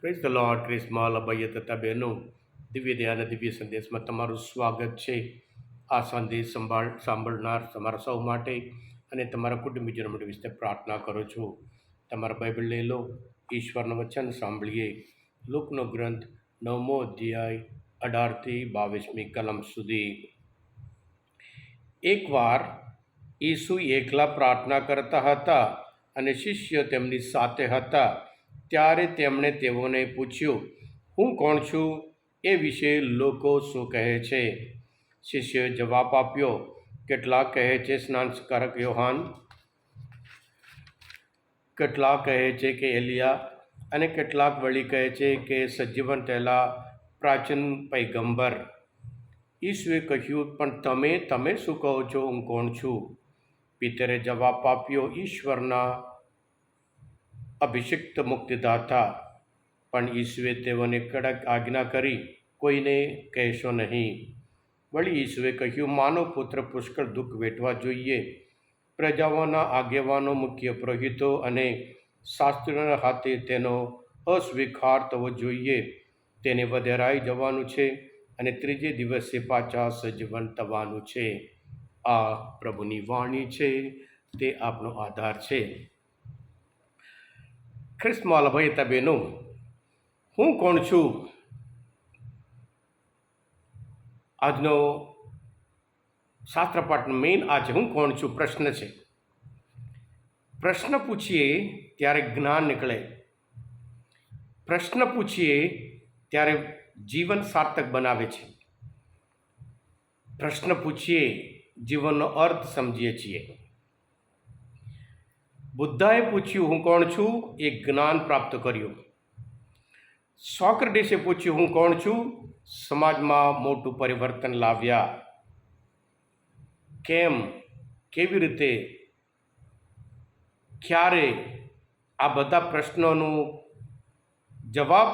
Praise the lord ક્રિસ્મા લભાઈએ તથા બહેનો દિવ્ય દયાના દિવ્ય સંદેશમાં તમારું સ્વાગત છે. આ સંદેશ સંભાળ, સાંભળનાર તમારા સૌ માટે અને તમારા કુટુંબીજનો માટે વિશે પ્રાર્થના કરું છું. તમારા બાઇબલ લઈ લો, ઈશ્વરનું વચન સાંભળીએ. લોકનો ગ્રંથ નવમો અધ્યાય, અઢારથી બાવીસમી કલમ સુધી. એકવાર ઈસુ એકલા પ્રાર્થના કરતા હતા અને શિષ્ય તેમની સાથે હતા. ત્યારે તેમણે તેઓને પૂછ્યું, હું કોણ છું? એ વિશે લોકો શું કહે છે? શિષ્યોએ જવાબ આપ્યો કેટલાક કહે છે સ્નાનકારક યોહાન? કેટલાક કહે છે કે એલિયા? અને કેટલાક વળી કહે છે કે સજીવન થયેલા પ્રાચીન પૈગંબર? ઈસુએ કહ્યું, પણ તમે તમે શું કહો છો? હું કોણ છું? પિતરે જવાબ આપ્યો, ઈશ્વરના અભિષિક્ત મુક્તિદાતા. પણ ઈસુએ તેઓને કડક આજ્ઞા કરી, કોઈને કહેશો નહીં. વળી ઈસુએ કહ્યું માનવ પુત્ર, પુષ્કળ દુઃખ વેઠવા જોઈએ. પ્રજાઓના આગેવાનો, મુખ્ય પુરોહિતો અને શાસ્ત્રીઓના હાથે તેનો અસ્વીકાર થવો જોઈએ. તેને વધેરાઈ જવાનું છે અને ત્રીજે દિવસે પાછા સજીવન થવાનું છે. આ પ્રભુની વાણી છે. તે આપણો આધાર છે. ખ્રિસ્માલ ભાઈ તબેનો. હું કોણ છું? આજનો શાસ્ત્રપાઠનો મેઇન આજે હું કોણ છું? પ્રશ્ન છે. પ્રશ્ન પૂછીએ ત્યારે જ્ઞાન નીકળે. પ્રશ્ન પૂછીએ ત્યારે જીવન સાર્થક બનાવે છે. પ્રશ્ન પૂછીએ, જીવનનો અર્થ સમજીએ છીએ. બુદ્ધાએ પૂછ્યું, હું કોણ છું? એ જ્ઞાન પ્રાપ્ત કર્યું. સોક્રેટિસે પૂછ્યું, હું કોણ છું? સમાજમાં મોટું પરિવર્તન લાવ્યા. કેમ? કેવી રીતે? ક્યારે? આ બધા પ્રશ્નોનું જવાબ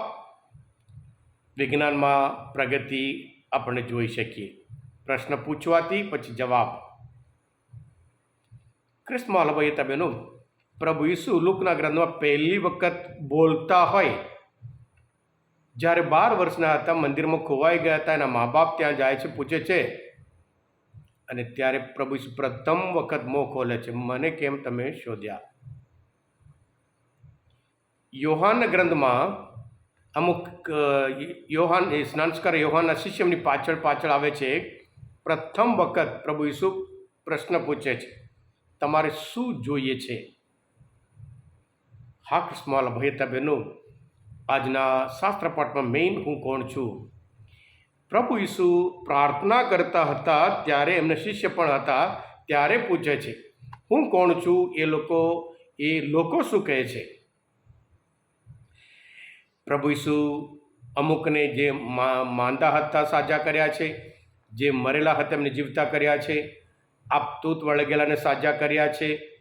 વિજ્ઞાનમાં પ્રગતિ આપણે જોઈ શકીએ. પ્રશ્ન પૂછવાથી પછી જવાબ. કૃષ્ણ હલભાઈ તબેનો પ્રભુ ઈસુ લુકના ગ્રંથમાં પહેલી વખત બોલતા હોય, જ્યારે બાર વર્ષના હતા, મંદિરમાં ખોવાઈ ગયા હતા, એના મા બાપ ત્યાં જાય છે, પૂછે છે, અને ત્યારે પ્રભુ ઈસુ પ્રથમ વખત મોં ખોલે છે, મને કેમ તમે શોધ્યા? યોહાનના ગ્રંથમાં અમુક યોહાન, એ સ્નાનસ્કાર યોહાનના શિષ્યમની પાછળ પાછળ આવે છે, પ્રથમ વખત પ્રભુ ઈસુ પ્રશ્ન પૂછે છે, તમારે શું જોઈએ છે? હા કૃષ્ણમાલ ભયતા બહેનો આજના શાસ્ત્રપાઠમાં મેઇન હું કોણ છું? પ્રભુ ઈસુ પ્રાર્થના કરતા હતા ત્યારે એમને શિષ્ય પણ હતા ત્યારે પૂછે છે, હું કોણ છું? એ લોકો એ લોકો શું કહે છે? પ્રભુ ઈસુ અમુકને જે માંદા હતા, સાજા કર્યા છે, જે મરેલા હતા, એમને જીવતા કર્યા છે આપતૂત વળગેલાને સાજા કર્યા છે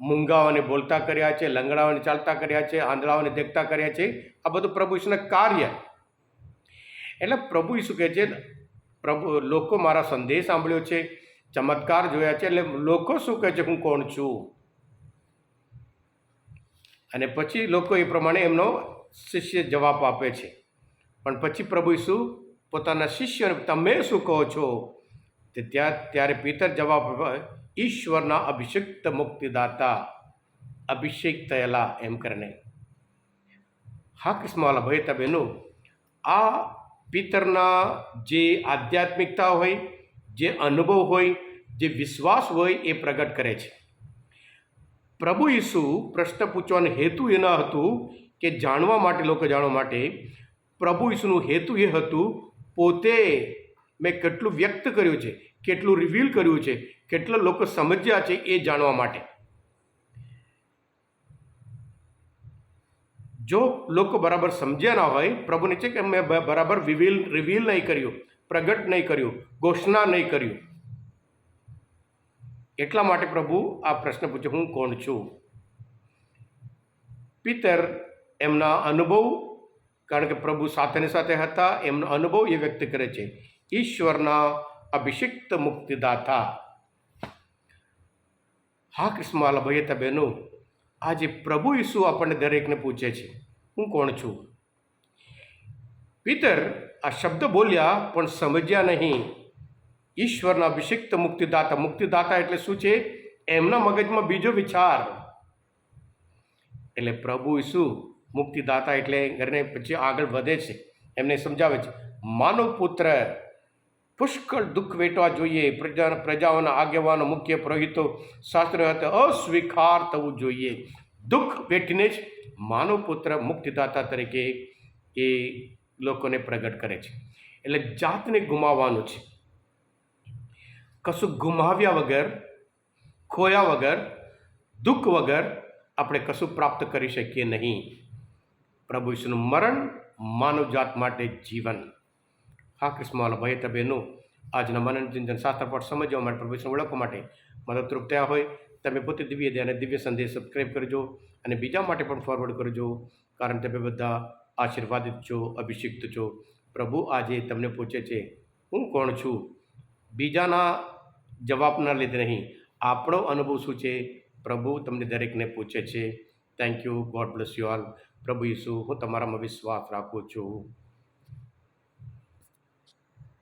મૂંગાઓને બોલતા કર્યા છે, લંગડાઓને ચાલતા કર્યા છે, આંધળાઓને દેખતા કર્યા છે. આ બધું પ્રભુ ઈસુના કાર્ય. એટલે પ્રભુ ઈસુ કહે છે, પ્રભુ, લોકો મારા સંદેશ સાંભળ્યો છે, ચમત્કાર જોયા છે, એટલે લોકો શું કહે છે, હું કોણ છું? અને પછી લોકો એ પ્રમાણે એમનો શિષ્ય જવાબ આપે છે. પણ પછી પ્રભુ ઈસુ પોતાના શિષ્યને, તમે શું કહો છો? તે ત્યાં, ત્યારે પિતર જવાબ ઈશ્વરના અભિષિક્ત મુક્તિદાતા અભિષેક થયેલા એમ કરીને. હા કિસ્માલા ભાઈ તબેનો આ પિતરના જે આધ્યાત્મિકતા હોય, જે અનુભવ હોય, જે વિશ્વાસ હોય એ પ્રગટ કરે છે. પ્રભુ ઈસુ પ્રશ્ન પૂછવાનો હેતુ એ ન હતું કે જાણવા માટે, લોકો જાણવા માટે પ્રભુ ઈસુનું હેતુ એ હતું પોતે મેં કેટલું વ્યક્ત કર્યું છે, કેટલું રિવીલ કર્યું છે, કેટલા લોકો સમજ્યા છે એ જાણવા માટે. જો લોકો બરાબર સમજ્યા ના હોય, પ્રભુને છે કે મેં બરાબર રિવીલ રિવીલ નહીં કર્યું, પ્રગટ નહીં કર્યું, ઘોષણા નહીં કર્યું એટલા માટે પ્રભુ આ પ્રશ્ન પૂછ્યો હું કોણ છું? પિતર એમના અનુભવ, કારણ કે પ્રભુ સાથેની સાથે હતા, એમનો અનુભવ એ વ્યક્ત કરે છે. ઈશ્વરના અભિષિક્ત મુક્તિદાતા હા કૃષ્ણવાલા ભાઈ બહેનો, આજે પ્રભુ ઈસુ આપણને દરેકને પૂછે છે, હું કોણ છું? પિતર આ શબ્દ બોલ્યા, પણ સમજ્યા નહીં. ઈશ્વરના અભિષિક્ત મુક્તિદાતા મુક્તિદાતા એટલે શું છે? એમના મગજમાં બીજો વિચાર. એટલે પ્રભુ ઈસુ મુક્તિદાતા એટલે ઘરને પછી આગળ વધે છે. એમને સમજાવે છે માનવ પુત્ર પુષ્કળ દુઃખ વેઠવા જોઈએ. પ્રજા, પ્રજાઓના આગેવાનો, મુખ્ય પુરોહિતો શાસ્ત્ર અસ્વીકાર થવું જોઈએ. દુઃખ વેઠીને જ માનવ પુત્ર મુક્તિદાતા તરીકે એ લોકોને પ્રગટ કરે છે. એટલે જાતને ગુમાવવાનું છે. કશું ગુમાવ્યા વગર, ખોયા વગર, દુઃખ વગર આપણે કશું પ્રાપ્ત કરી શકીએ નહીં. પ્રભુ ઈસુનું મરણ માનવજાત માટે જીવન હા કૃષ્ણવાલા ભાઈ તબેનું આજના મનોરંજન શાસ્ત્ર પર સમજવા માટે પ્રભુ ઓળખવા માટે મદદરૂપ થયા હોય. તમે પોતે દિવ્ય દે અને દિવ્ય સંદેશ સબસ્ક્રાઈબ કરજો અને બીજા માટે પણ ફોરવર્ડ કરજો, કારણ તમે બધા આશીર્વાદિત છો, અભિષિક્ત છો. પ્રભુ આજે તમને પૂછે છે, હું કોણ છું? બીજાના જવાબના લીધે નહીં, આપણો અનુભવ શું છે? પ્રભુ તમને દરેકને પૂછે છે. Thank you God bless you all પ્રભુ ઈસુ, હું તમારામાં વિશ્વાસ રાખું છું.